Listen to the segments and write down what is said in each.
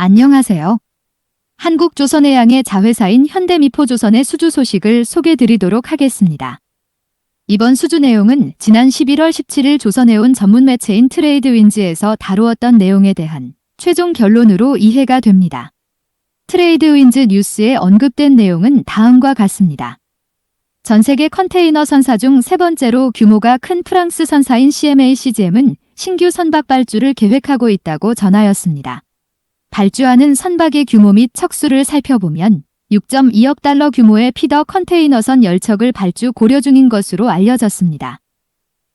안녕하세요. 한국조선해 양의 자회사인 현대미포조선의 수주 소식을 소개드리도록 하겠습니다. 이번 수주 내용은 지난 11월 17일 조선해온 전문 매체인 트레이드윈즈에서 다루었던 내용에 대한 최종 결론으로 이해가 됩니다. 트레이드윈즈 뉴스에 언급된 내용은 다음과 같습니다. 전 세계 컨테이너 선사 중 세 번째로 규모가 큰 프랑스 선사인 CMA CGM은 신규 선박 발주를 계획하고 있다고 전하였습니다. 발주하는 선박의 규모 및 척수를 살펴보면 6.2억 달러 규모의 피더 컨테이너선 10척을 발주 고려 중인 것으로 알려졌습니다.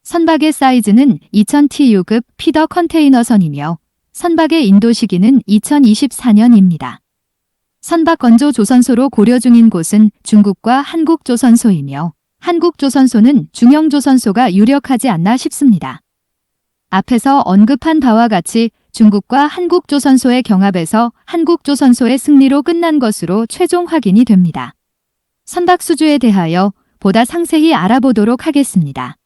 선박의 사이즈는 2000TU급 피더 컨테이너선이며 선박의 인도 시기는 2024년입니다. 선박 건조 조선소로 고려 중인 곳은 중국과 한국 조선소이며 한국 조선소는 중형 조선소가 유력하지 않나 싶습니다. 앞에서 언급한 바와 같이 중국과 한국 조선소의 경합에서 한국 조선소의 승리로 끝난 것으로 최종 확인이 됩니다. 선박 수주에 대하여 보다 상세히 알아보도록 하겠습니다.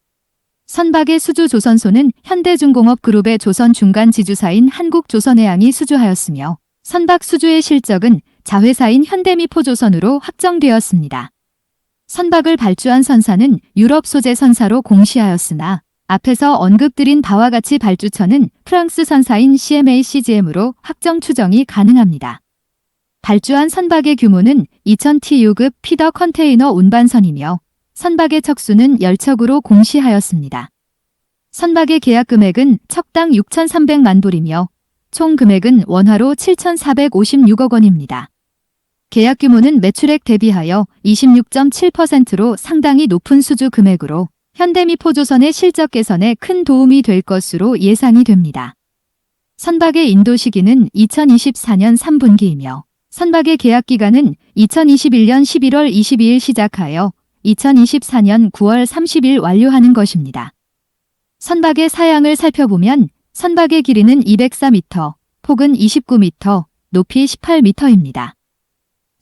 선박의 수주 조선소는 현대중공업 그룹의 조선 중간 지주사인 한국조선해양이 수주하였으며 선박 수주의 실적은 자회사인 현대미포조선으로 확정되었습니다. 선박을 발주한 선사는 유럽 소재 선사로 공시하였으나 앞에서 언급드린 바와 같이 발주처는 프랑스 선사인 CMA CGM으로 확정 추정이 가능합니다. 발주한 선박의 규모는 2000TU급 피더 컨테이너 운반선이며 선박의 척수는 10척으로 공시하였습니다. 선박의 계약 금액은 척당 6,300만 불이며 총 금액은 원화로 7,456억 원입니다. 계약 규모는 매출액 대비하여 26.7%로 상당히 높은 수주 금액으로 현대미포 조선의 실적 개선에 큰 도움이 될 것으로 예상이 됩니다. 선박의 인도 시기는 2024년 3분기이며 선박의 계약 기간은 2021년 11월 22일 시작하여 2024년 9월 30일 완료하는 것입니다. 선박의 사양을 살펴보면 선박의 길이는 204m, 폭은 29m, 높이 18m입니다.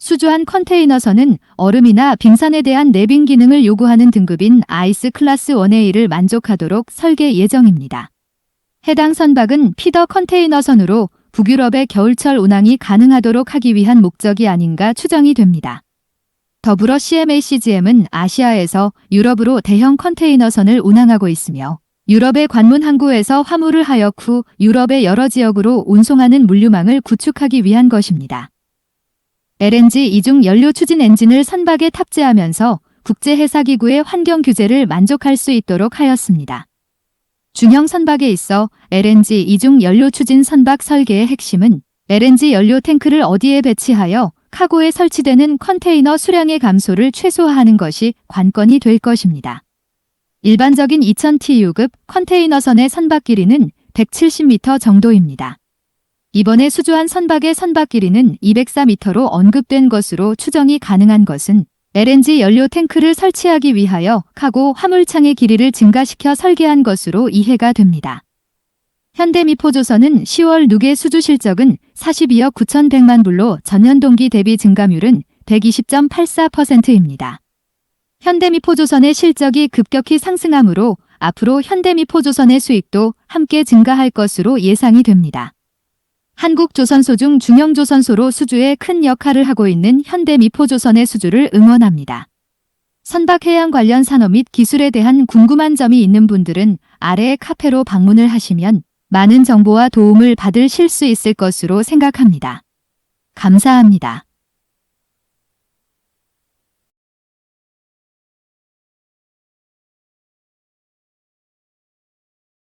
수주한 컨테이너선은 얼음이나 빙산에 대한 내빙 기능을 요구하는 등급인 아이스 1의 1을 만족하도록 설계 예정입니다. 해당 선박은 피더 컨테이너선으로 북유럽의 겨울철 운항이 가능하도록 하기 위한 목적이 아닌가 추정이 됩니다. 더불어 CMA-CGM은 아시아에서 유럽으로 대형 컨테이너선을 운항하고 있으며 유럽의 관문 항구에서 화물을 하역 후 유럽의 여러 지역으로 운송하는 물류망을 구축하기 위한 것입니다. LNG 이중 연료 추진 엔진을 선박에 탑재하면서 국제해사기구의 환경 규제를 만족할 수 있도록 하였습니다. 중형 선박에 있어 LNG 이중 연료 추진 선박 설계의 핵심은 LNG 연료 탱크를 어디에 배치하여 카고에 설치되는 컨테이너 수량의 감소를 최소화하는 것이 관건이 될 것입니다. 일반적인 2000TU급 컨테이너선의 선박 길이는 170m 정도입니다. 이번에 수주한 선박의 선박 길이는 204m로 언급된 것으로 추정이 가능한 것은 LNG 연료 탱크를 설치하기 위하여 카고 화물창의 길이를 증가시켜 설계한 것으로 이해가 됩니다. 현대미포조선은 10월 누계 수주 실적은 42억 9,100만 불로 전년 동기 대비 증가율은 120.84%입니다. 현대미포조선의 실적이 급격히 상승하므로 앞으로 현대미포조선의 수익도 함께 증가할 것으로 예상이 됩니다. 한국조선소 중 중형조선소로 수주에 큰 역할을 하고 있는 현대미포조선의 수주를 응원합니다. 선박해양 관련 산업 및 기술에 대한 궁금한 점이 있는 분들은 아래의 카페로 방문을 하시면 많은 정보와 도움을 받으실 수 있을 것으로 생각합니다. 감사합니다.